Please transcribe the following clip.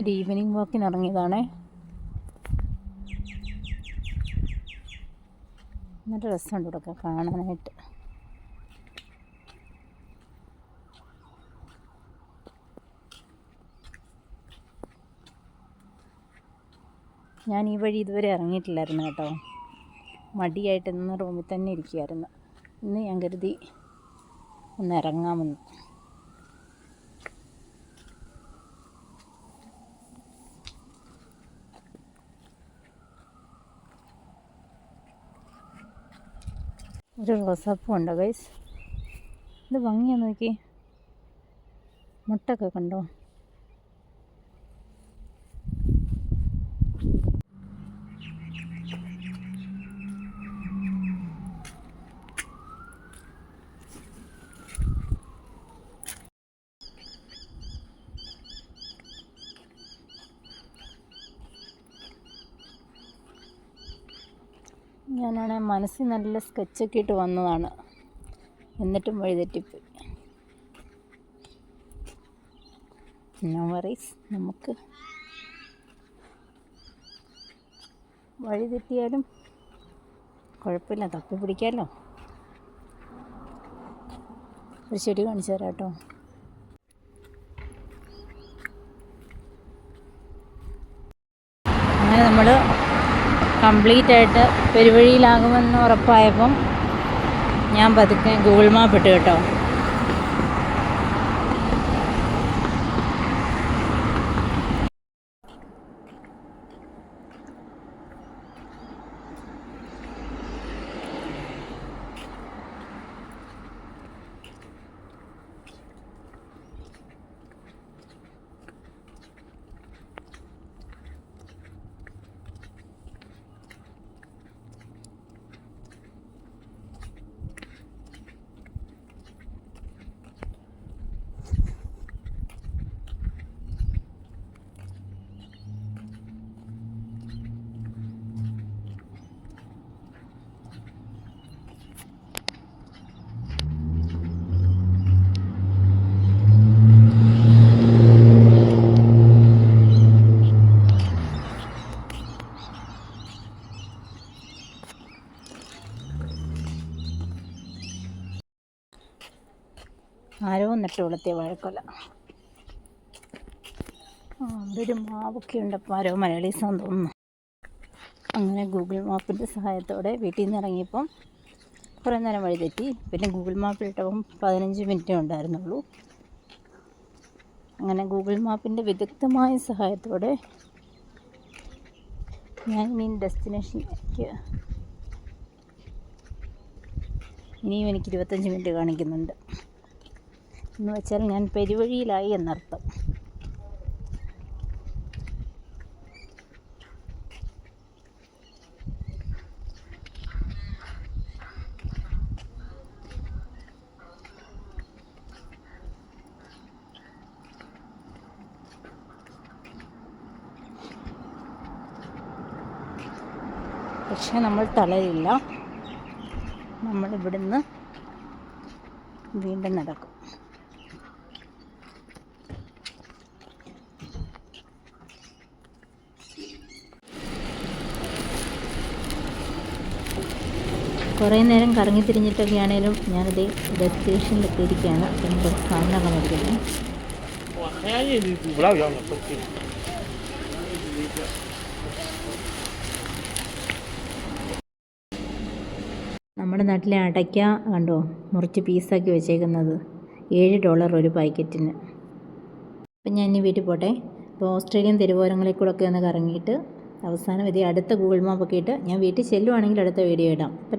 ഒരു ഈവനിങ് വാക്കിന് ഇറങ്ങിയതാണേ. നല്ല രസമുണ്ട് ഇവിടെ കാണാനായിട്ട്. ഞാൻ ഈ വഴി ഇതുവരെ ഇറങ്ങിയിട്ടില്ലായിരുന്നു കേട്ടോ. മടിയായിട്ട് ഇന്ന് റൂമിൽ തന്നെ ഇരിക്കുമായിരുന്നു ഇന്ന് ഞാൻ കരുതി ഒന്ന് ഇറങ്ങാമെന്ന്. ഒരു റോസാപ്പൂ ഉണ്ടോ ഗൈസ് ഇത് ഭംഗിയാ നോക്കി. മുട്ടൊക്കെ കണ്ടോ? ഞാനാണെ മനസ്സിൽ നല്ല സ്കെച്ചൊക്കെ ഇട്ട് വന്നതാണ്. എന്നിട്ടും വഴിതെറ്റിപ്പോയി. നോ വറീസ് നമുക്ക് വഴി തെറ്റിയാലും കുഴപ്പമില്ല തപ്പി പിടിക്കാമല്ലോ ഒരു ചെടി കാണിച്ചു തരാം കേട്ടോ. അങ്ങനെ നമ്മൾ കംപ്ലീറ്റ് ആയിട്ട് പെരുവഴിയിലാകുമെന്ന് ഉറപ്പായപ്പം ഞാൻ പതുക്കെ ഗൂഗിൾ മാപ്പ് ഇട്ട് കേട്ടോ. ആരോ നട്ട് വളർത്തിയ വാഴക്കൊല അതൊരു മാവൊക്കെ ഉണ്ടപ്പോൾ ആരോ മലയാളീസാന്ന് തോന്നുന്നു. അങ്ങനെ ഗൂഗിൾ മാപ്പിന്റെ സഹായത്തോടെ വീട്ടിൽ നിന്ന് ഇറങ്ങിയപ്പം കുറേ നേരം വഴി തെറ്റി. പിന്നെ ഗൂഗിൾ മാപ്പിലിട്ടപ്പം പതിനഞ്ച് മിനിറ്റേ ഉണ്ടായിരുന്നുള്ളൂ. അങ്ങനെ ഗൂഗിൾ മാപ്പിന്റെ വിദഗ്ധമായ സഹായത്തോടെ ഞാൻ ഇനി ഡെസ്റ്റിനേഷനിലേക്ക് ഇനിയും എനിക്ക് ഇരുപത്തഞ്ച് മിനിറ്റ് കാണിക്കുന്നുണ്ട്. എന്ന് വെച്ചാൽ ഞാൻ പെരുവഴിയിലായി എന്നർത്ഥം. പക്ഷേ നമ്മൾ തളരില്ല. നമ്മളിവിടുന്ന് വീണ്ടും നടക്കും. കുറേ നേരം കറങ്ങി തിരിഞ്ഞിട്ടൊക്കെ ആണേലും ഞാനിത് ഡെസ്റ്റിനേഷനിലൊക്കെ ഇരിക്കുകയാണ്. അപ്പം നമുക്ക് കാണാനൊക്കെ നമ്മുടെ നാട്ടിലെ അടയ്ക്ക കണ്ടോ? മുറിച്ച് പീസാക്കി വെച്ചേക്കുന്നത്. ഏഴ് ഡോളർ ഒരു പാക്കറ്റിന്. അപ്പം ഞാൻ ഇനി വീട്ടിൽ പോട്ടെ. അപ്പോൾ ഓസ്ട്രേലിയൻ തിരുവോരങ്ങളിൽ കൂടെ ഒക്കെ ഒന്ന് കറങ്ങിയിട്ട് അവസാനം ഇതേ അടുത്ത ഗൂഗിൾ മാപ്പൊക്കെ ഇട്ട് ഞാൻ വീട്ടിൽ ചെല്ലുവാണെങ്കിൽ അടുത്ത വീഡിയോ ഇടാം. അപ്പോൾ